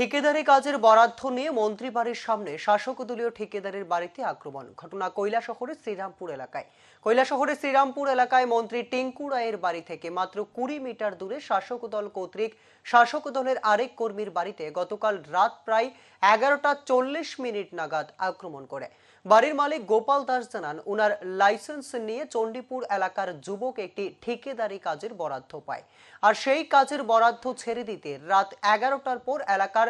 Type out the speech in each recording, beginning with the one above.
ঠিকাদারি কাজের বরাদ্দ নিয়ে মন্ত্রী বাড়ির সামনে শাসক দলীয় ঠিকাদারের বাড়িতে আক্রমণ। ঘটনা কৈলাসহরের শ্রীরামপুর এলাকায়। কৈলাসহরের শ্রীরামপুর এলাকায় মন্ত্রী টিঙ্কু রায়ের বাড়ি থেকে মাত্র কুড়ি মিটার দূরে শাসক দল কর্তৃক শাসক দলের আরেক কর্মীর বাড়িতে গতকাল রাত প্রায় এগারোটা চল্লিশ মিনিট নাগাদ আক্রমণ করে। বাড়ির মালিক গোপাল দাস জানান, উনার লাইসেন্স নিয়ে চণ্ডীপুর এলাকার যুবক একটি ঠিকাদারি কাজের বরাদ্দ পায়। আর সেই কাজের বরাদ্দ ছেড়ে দিতে রাত এগারোটার পর এলাকার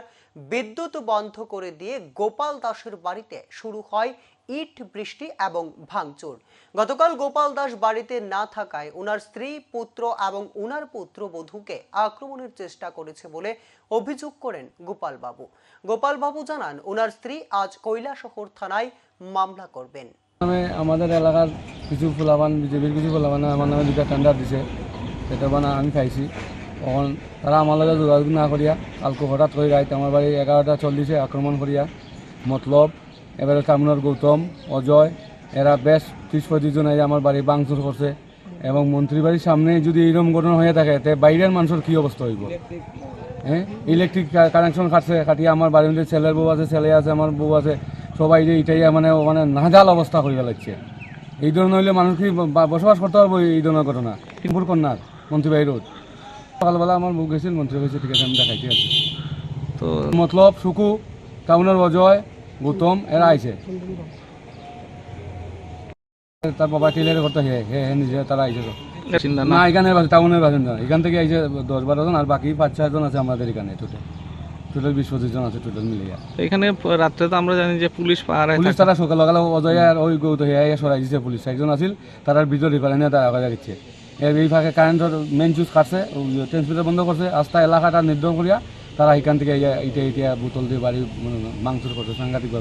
বিদ্যুৎ বন্ধ করে দিয়ে গোপাল দাসের বাড়িতে শুরু হয় ইট, বৃষ্টি এবং ভাঙচুর। গতকাল গোপাল দাস বাড়িতে না থাকায় উনার স্ত্রী, পুত্র এবং উনার পুত্র বধূকে আক্রমণের চেষ্টা করেছে বলে অভিযোগ করেন গোপাল বাবু গোপাল বাবু জানান, উনার স্ত্রী আজ কৈলাসহর থানায় মামলা করবেন। নামে আমাদের এলাকার কিছু ফুলাবান বিজেপির কিছু ফুলাবান আমার নামে দুটা টেন্ডার দিছে। সেটা বানা আমি খাইছি। তখন তারা আমার লগে যোগাযোগ না করিয়া কালকে হঠাৎ করে রাইতে আমার বাড়ি এগারোটা চল্লিশে আক্রমণ করিয়া মতলব, এবারে কামনার গৌতম, অজয়, এরা বেশ ত্রিশ পঁয়ত্রিশ জন আমার বাড়ি বাংচুর করছে এবং মন্ত্রী বাড়ির সামনে যদি এইরকম ঘটনা হয়ে থাকে, তে বাইরের মানুষের কী অবস্থা হইব? হ্যাঁ? ইলেকট্রিক কানেকশন কাটছে, কাটিয়ে আমার বাড়ির মধ্যে ছেলের বউ আছে, ছেলে আছে, আমার বউ আছে, সবাই যে এটাই মানে মানে নাজাল অবস্থা হয়ে ফেলাচ্ছে এই ধরনের হইলে মানুষ কি বসবাস করতে পারব এই ধরনের ঘটনা? কন্যার, মন্ত্রী বাড়ি রোড। সকালবেলা আমার বউ গেছিল মন্ত্রী হয়েছে ঠিক আছে আমি দেখাইতে আছি। তো মতলব সুকু টাউনের অজয় গৌতম এরা আইছে। তার বাবা টেলারের হে হে হে নিজে তারা আইছে তো। না? এখানে টাউনের বাসিন্দা। এখান থেকে আইছে দশ বারো জন আর বাকি পাঁচ ছজন আছে আমাদের এখানে টোটাল টোটাল বিশ পঁচিশ জন আছে টোটাল মিলিয়ে। তো এখানে রাত্রে তো আমরা জানি যে পুলিশ পাহারায় পুলিশ তারা সকাল সকাল অজয় আর ওই গৌত হে সরাই দিছে পুলিশ। একজন আছিল তারার ভিতর নিয়ে তারা আগে দিচ্ছে এই ফাঁকে কারেন্টের মেন সুইচ কাটছে ট্রান্সমিটার বন্ধ করছে আস্তা এলাকাটা নির্ধারণ করিয়া তারা এখান থেকে এটা ইটা বোতল দিয়ে বাড়ি মাংসর করছে সাংঘাতিক